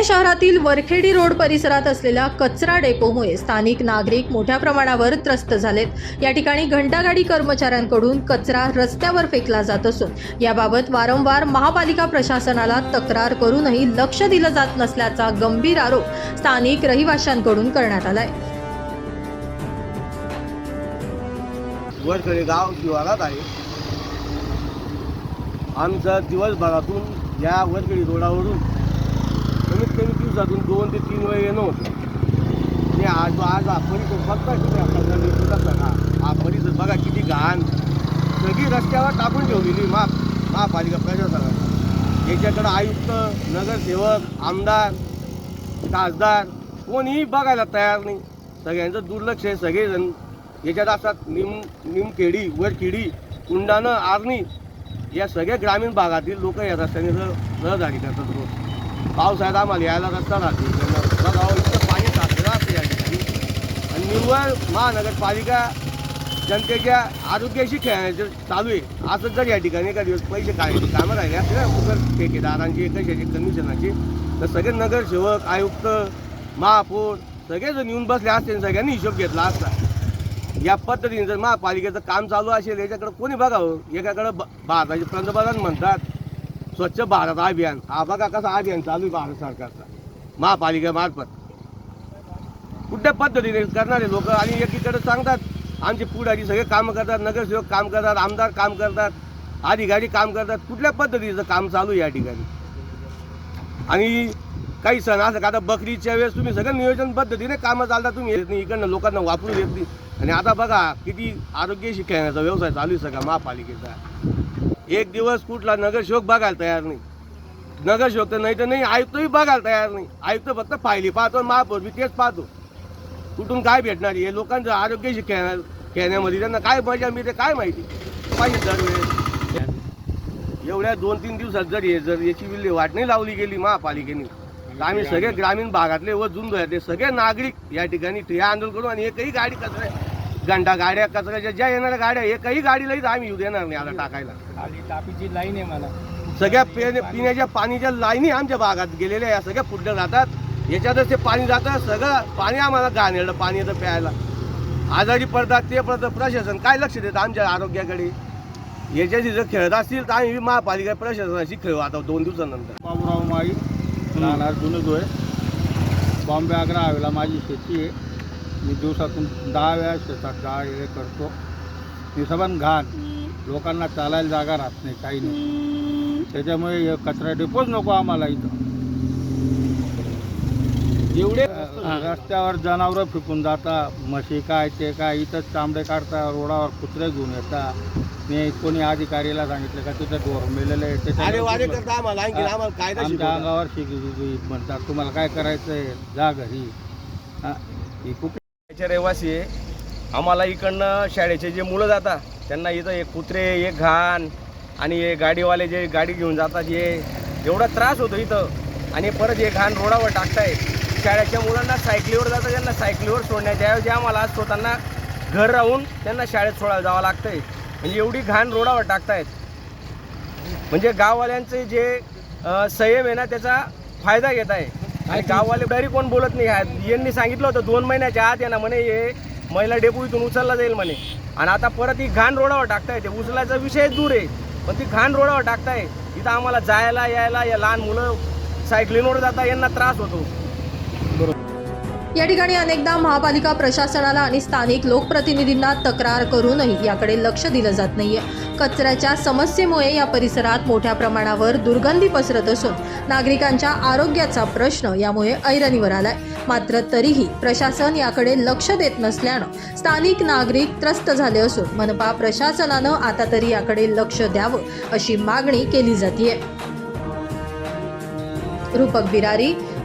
पुणे शहरातील वरखेडी रोड परिसरात असलेल्या कचरा डेपोमुळे स्थानिक नागरिक मोठ्या प्रमाणावर त्रस्त झालेत. या ठिकाणी घंटागाडी कर्मचाऱ्यांकडून कचरा रस्त्यावर फेकला जात असून याबाबत वारंवार महापालिका प्रशासनाला तक्रार करूनही लक्ष दिलं जात नसल्याचा गंभीर आरोप स्थानिक रहिवाशांकडून करण्यात आलाय. गाव आहे. आमचं दिवसभरातून या वरखेडी रोडावरून दिवसातून दोन ते तीन वेळ येणं होतं. आज आज हा परिसर बघता तुम्ही बघा किती घाण. सगळी रस्त्यावर टाकून ठेवलेली माप महापालिका प्रशासनाने. याच्याकडं आयुक्त नगरसेवक आमदार खासदार कोणीही बघायला तयार नाही. सगळ्यांचं दुर्लक्ष आहे सगळेजण. याच्यात असतात निम निमखेडी वरखेडी कुंडाणं आरणी. या सगळ्या ग्रामीण भागातील लोक या रस्त्याने रहदारी करतात रोज. पावसाळ्यात आम्हाला यायला रस्ता राहते. बघा हो, इतकं पाणी साचलेलं असतं या ठिकाणी. आणि निव्वळ महानगरपालिका जनतेच्या आरोग्याशी खेळण्याचं चालू आहे. असं जर या ठिकाणी एका दिवस पैसे काढायचे कामं राहिले असते ना ठेकेदारांची कशाची कमिशनाची तर सगळे नगरसेवक आयुक्त महापौर सगळेजण येऊन बसले असते सगळ्यांनी हिशोब घेतला असता. या पद्धतीने जर महापालिकेचं काम चालू असेल याच्याकडे कोणी बघावं? एकाकडं ब- भारताचे पंतप्रधान म्हणतात स्वच्छ भारत अभियान. हा बघा कसा अभियान चालू आहे भारत सरकारचा. महापालिकेमार्फत कुठल्या पद्धतीने करणारे लोक आणि एकीकडे सांगतात आमचे पुढारी सगळे कामं करतात नगरसेवक काम करतात आमदार काम करतात अधिकारी काम करतात. कुठल्या पद्धतीचं काम चालू आहे या ठिकाणी? आणि काही सण असं का आता बकरीच्या वेळेस तुम्ही सगळं नियोजन पद्धतीने कामं चालतात तुम्ही येत नाही इकडनं लोकांना वापरून येत नाही. आणि आता बघा किती आरोग्याशी खेळण्याचा व्यवसाय चालू आहे सगळा महापालिकेचा. एक दिवस कुठला नगरसेवक बघायला तयार नाही. नगरसेवक तर नाही तर नाही आयुक्तही बघायला तयार नाही. आयुक्त फक्त फायली पाहतो आणि महापौर मी तेच पाहतो. कुठून काय भेटणार हे लोकांचं आरोग्याशी खेळणार खेळण्यामध्ये त्यांना काय मजा मिळते काय माहिती? पाहिजे दरवेळेस. एवढ्या दोन तीन दिवसात जर हे जर याची विल्हेवाट नाही लावली गेली महापालिकेने तर आम्ही सगळे ग्रामीण भागातले व जुंदोयातले सगळे नागरिक या ठिकाणी ठिया आंदोलन करू आणि एकही गाडी कचऱ्या घंटा गाड्या कचऱ्याच्या ज्या येणाऱ्या गाड्या एकही गाडीला इथं आम्ही येऊ देणार नाही आता टाकायला. खाली तापीची लाईन आहे मला सगळ्या पिण्या पिण्याच्या पाणीच्या लाईनी आमच्या भागात गेलेल्या या सगळ्या पुढल्या जातात. याच्यातच ते पाणी जातं. सगळं पाणी आम्हाला घाणेरडं पाणी येतं प्यायला. आजारी पडतात ते पडतं प्रशासन काय लक्ष देतं आमच्या आरोग्याकडे? याच्याशी जर खेळत असतील तर आम्ही महापालिका प्रशासनाशी खेळू आता दोन दिवसानंतर. बाबूराव माई राहणार जुनदोय बॉम्बे आग्रा हवेला माझी शेती आहे. मी दिवसातून दहा वेळा शेतात दहा वेळे करतो निसबन घाण लोकांना चालायला जागा राहत नाही काही नाही त्याच्यामुळे हे कचरा डेपोच नको आम्हाला इथं एवढे रस्त्यावर जनावरं फिकून जाता म्हशी काय ते काय इथंच चांबडे काढता रोडावर कुत्रे घेऊन येतात मी कोणी अधिकारीला सांगितलं का तिथं डोर मेलेलं आहे कायदा आमच्या. अंगावर शिक म्हणतात तुम्हाला काय करायचंय जा घरी हा, ही खूप चे रहिवासी आहे. आम्हाला इकडनं शाळेचे जे मुलं जातात त्यांना इथं एक कुत्रे एक घाण आणि हे गाडीवाले जे गाडी घेऊन जातात हे एवढा त्रास होतो इथं. आणि परत हे घाण रोडावर टाकताय शाळेच्या मुलांना सायकलीवर जातात त्यांना सायकलीवर सोडण्याच्या ऐवजी आम्हाला स्वतःना घर राहून त्यांना शाळेत सोडायला जावं लागतंय. म्हणजे एवढी घाण रोडावर टाकतायत. म्हणजे गाववाल्यांचे जे संयम आहे ना त्याचा फायदा घेत आहे आणि गाववाले तरी कोण बोलत नाही. आहेत यांनी सांगितलं होतं दोन महिन्याच्या आत यांना ना म्हणे हे महिला डेपो इथून उचलला जाईल म्हणे. आणि आता परत ही घाण रोडावर टाकताय. ते उचलायचा विषय दूर आहे. पण ती घाण रोडावर टाकताय. इथं आम्हाला जायला यायला या लहान मुलं सायकलींवर जाता यांना त्रास होतो. या ठिकाणी अनेकदा महापालिका प्रशासनाला आणि स्थानिक लोकप्रतिनिधींना तक्रार करूनही याकडे लक्ष दिलं जात नाहीये. कचऱ्याच्या समस्येमुळे या परिसरात मोठ्या प्रमाणावर दुर्गंधी पसरत असून नागरिकांच्या आरोग्याचा प्रश्न यामुळे ऐरणीवर आलाय. मात्र तरीही प्रशासन याकडे लक्ष देत नसल्यानं स्थानिक नागरिक त्रस्त झाले असून मनपा प्रशासनानं आता तरी याकडे लक्ष द्यावं अशी मागणी केली जाते रूपक बिरारी